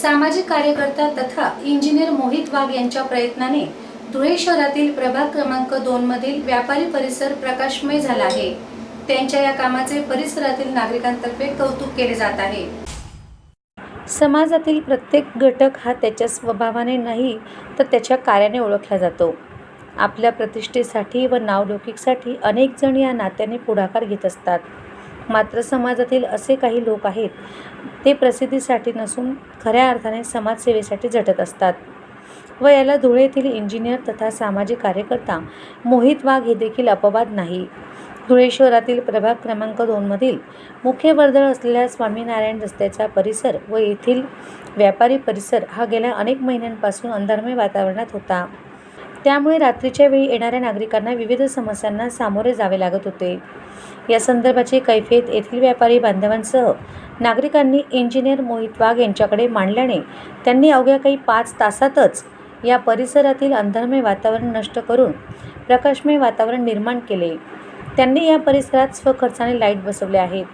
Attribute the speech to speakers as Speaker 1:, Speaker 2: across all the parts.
Speaker 1: सामाजिक कार्यकर्ता तथा इंजिनियर मोहित वाघ यांच्या प्रयत्नाने धुळे शहरातील प्रभाग क्रमांक दोन मधील व्यापारी परिसर प्रकाशमय झाला आहे. त्यांच्या या कामाचे परिसरातील नागरिकांतर्फे कौतुक केले जात आहे. समाजातील प्रत्येक घटक हा त्याच्या स्वभावाने नाही तर त्याच्या कार्याने ओळखला जातो. आपल्या प्रतिष्ठेसाठी व नावलौकिकसाठी अनेक जण या नात्याने पुढाकार घेत असतात. मात्र समाजातील असे काही लोक आहेत ते प्रसिद्धीसाठी नसून खऱ्या अर्थाने समाजसेवेसाठी झटत असतात. व याला धुळे येथील इंजिनियर तथा सामाजिक कार्यकर्ता मोहित वाघ हे देखील अपवाद नाही. धुळे शहरातील प्रभाग क्रमांक दोनमधील मुख्य वर्दळ असलेल्या स्वामीनारायण रस्त्याचा परिसर व येथील व्यापारी परिसर हा गेल्या अनेक महिन्यांपासून अंधारमय वातावरणात होता. त्यामुळे रात्रीच्या वेळी येणाऱ्या नागरिकांना विविध समस्यांना सामोरे जावे लागत होते. या संदर्भाची कैफियत येथील व्यापारी बांधवांसह नागरिकांनी इंजिनियर मोहित वाघ यांच्याकडे मांडल्याने त्यांनी अवघ्या काही पाच तासातच या परिसरातील अंधरमय वातावरण नष्ट करून प्रकाशमय वातावरण निर्माण केले. त्यांनी या परिसरात स्वखर्चाने लाइट बसवले आहेत.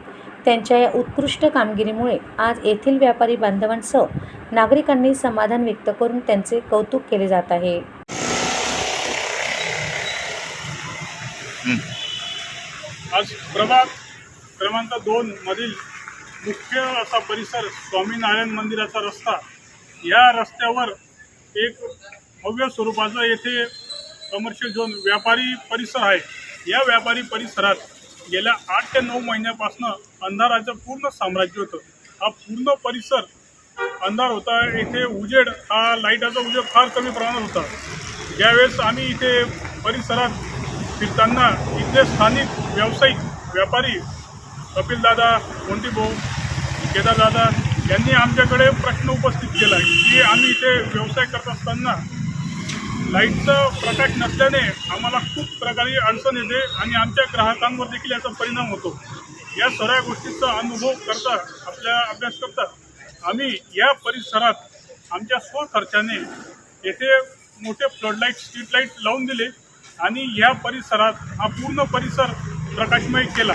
Speaker 1: त्यांच्या या उत्कृष्ट कामगिरीमुळे आज येथील व्यापारी बांधवांसह नागरिकांनी समाधान व्यक्त करून त्यांचे कौतुक केले जात आहे.
Speaker 2: आज प्रभाग क्रमांक दोन मधील मुख्य असा परिसर स्वामीनारायण मंदिराचा रस्ता या रस्त्यावर एक भव्य स्वरूपाचा येथे कमर्शियल झोन व्यापारी परिसर आहे. या व्यापारी परिसरात गेल्या आठ ते नऊ महिन्यापासून अंधाराचं पूर्ण साम्राज्य होतं. हा पूर्ण परिसर अंधार होता. येथे उजेड हा लाईटाचा उजेड फार कमी प्रमाणात होता. ज्यावेळेस आम्ही इथे परिसरात फिरताना इथले स्थानिक व्यावसायिक व्यापारी कपिलदादा मोंटीभाऊ केदारदादा यांनी आमच्याकडे प्रश्न उपस्थित केला की आम्ही इथे व्यवसाय करत असताना लाईटचा प्रकाश नसल्याने आम्हाला खूप प्रकारे अडचण येते आणि आमच्या ग्राहकांवर देखील याचा परिणाम होतो. या सर्व गोष्टीचा अनुभव करता आपल्या अभ्यास करता आम्ही या परिसरात आमच्या स्वखर्चाने येथे मोठे फ्लडलाईट स्ट्रीट लाइट लावून दिले. आणि या परिसरात हा पूर्ण परिसर प्रकाशमय केला.